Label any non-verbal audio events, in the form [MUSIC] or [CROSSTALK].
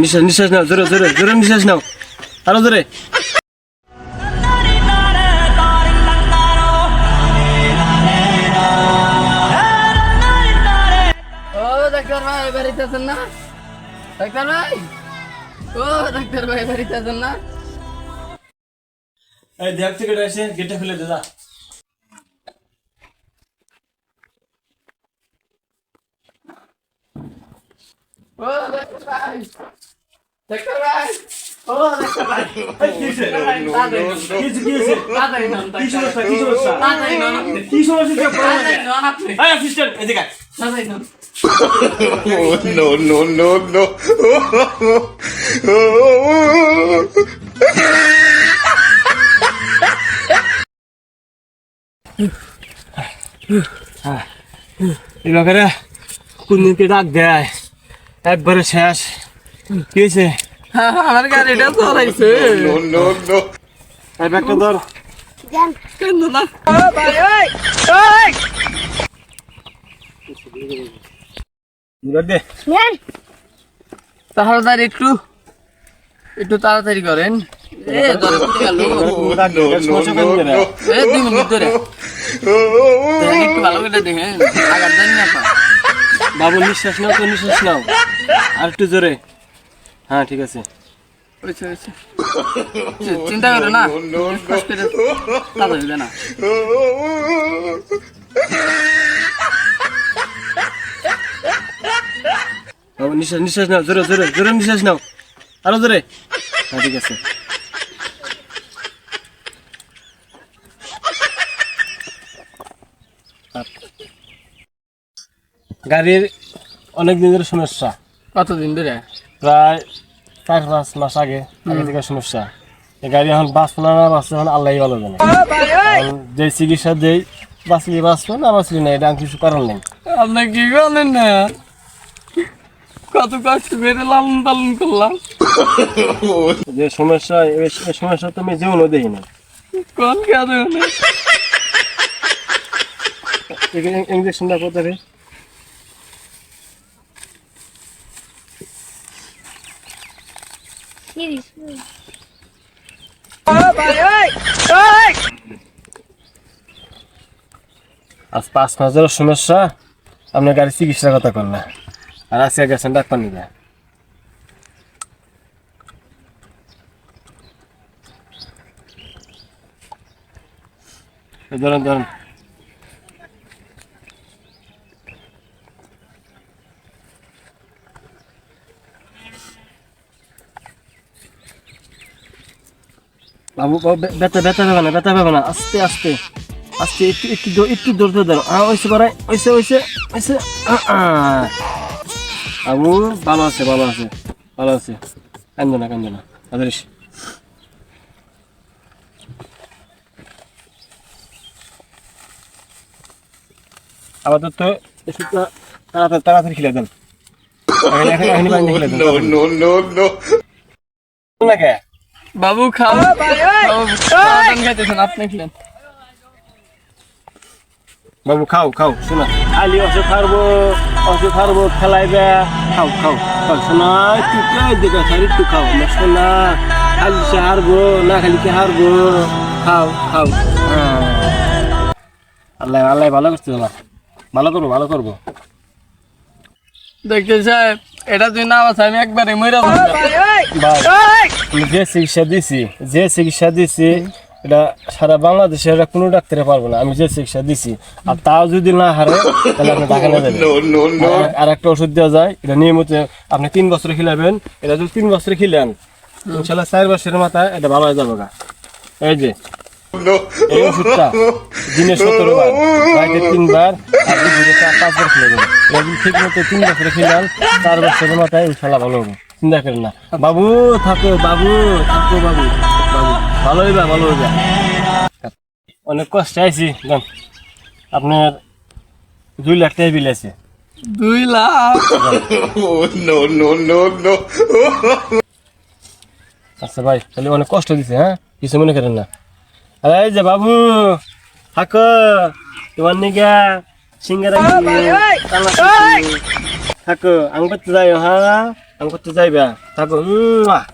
নিঃশ্বাস নিঃশ্বাস নাও জোরে জোরে জোরে নিঃশ্বাস নাও আরও জোরে ও ডাক্তার ভাই বাড়িতে আছেন না? ডাক্তার ভাই? ও ডাক্তার ভাই বাড়িতে আছেন না? এই দেখ থেকে এসে গেটটা খুলে দে যা। ও ডাক্তার ভাই ডাক্তার ভাই ও। Oh, কোন দিনকে ডাক দেয় একবারে শেষ। কি হয়েছে? [LAUGHS] আমার গাড়িটা চলাইছে ধর। কেন না তাড়াতাড়ি একটু একটু তাড়াতাড়ি করেন। এ ধরে। পা। বাবু নিঃশ্বাস নাও তো নিঃশ্বাস নাও। আর একটু জোরে। হ্যাঁ ঠিক আছে। চিন্তা করো না। কষ্ট করে না। নিঃশ্বাস নিঃশ্বাস নাও জোরে জোরে জোরে নিঃশ্বাস নাও। আরও জোরে। হ্যাঁ ঠিক আছে। গাড়ির অনেক দিনের সমস্যা। কতদিন ধরে? প্রায় চার পাঁচ মাস আগে আগে থেকে সমস্যা। এই গাড়ি এখন বাঁচবো না না বাঁচবে এখন আল্লাহ ভালো জানে যে চিকিৎসা দেই বাঁচলি বাঁচবো না বাঁচলি না এটা কিছু কারণ নেই। আপনি কি করলেন না? কত কষ্ট করে লালন পালন করলাম। যে সমস্যা এই সমস্যা তো আমি জীবনও দেখি না কোন কাজে ইঞ্জেকশনটা কোথায় আজ পাঁচ মাসের সমস্যা আপনার গাড়ি চিকিৎসার কথা করলে আর আজকে গেছেন ডাক্তার এই ধরেন ধরেন। বাবু ব্যথা ব্যথা পাবে না ব্যথা পাবে না। আস্তে আস্তে। আস্তে একটু একটু একটু ধরতে ধরো আ ওইসে করাই ওইসে ওইসে ওইসে। বাবু ভালো আছে ভালো আছে ভালো আছে। কান্দো না কান্দো না আদরিস আপাতত ওষুধটা তাড়াতাড়ি তাড়াতাড়ি খেলে দেন। [LAUGHS] এখন এখন পানি খেলে দেন No, no, no, no. না কে? বাবু খাও। খাইতেছেন আপনি খেলেন। বাবু খাও খাও শোনা। আলি অসে খারবো অসে খারবো খেলাইবে। খাও খাও খাও শোনা একটু খাই দেখা স্যার একটু খাও না শোনা। খালি সে হারবো না খালি কে হারবো। খাও খাও। হ্যাঁ। আল্লাহ আল্লাহ ভালো করছে না ভালো করব ভালো করব। দেখতে সাহেব এটা তুই না আমি একবারে মরে যে চিকিৎসা দিছি যে চিকিৎসা দিছি এটা সারা বাংলাদেশে এটা কোনো ডাক্তারে পারব না। আমি যে চিকিৎসা দিছি আর তাও যদি না হারে তাহলে আপনি টাকা না. [LAUGHS] আর- আর একটা ওষুধ দেওয়া যায় এটা নিয়মিত আপনি তিন বছরে খিলাবেন এটা যদি তিন বছরে খিলেন ইনশাল্লাহ চার বছরের মাথায় এটা ভালো হয়ে যাবে এই যে এই ওষুধটা দিনে সতেরো বার রাইতে তিনবার আর দুপুরে চার পাঁচবার খেলে দেবেন এটা যদি ঠিক মতো তিন বছরে খিলান চার বছরের মাথায় ইনশাল্লাহ ভালো হবে। চিন্তা করেন না। বাবু থাকো বাবু থাকো বাবু বাবু। ভালো হইবা ভালো হইবা। অনেক কষ্ট আইছি জান আপনার দুই লাখ টাকা বিল আছে। দুই lakh? Oh, no, no, no, no. আচ্ছা ভাই তাহলে অনেক কষ্ট দিছে হ্যাঁ? কিছু মনে করেন না। আরে এই যে বাবু থাকো। তোমার নিগা সিঙ্গারা থাকো আং করতে যাই হ্যাঁ? আমি করতে যাইবা আহ।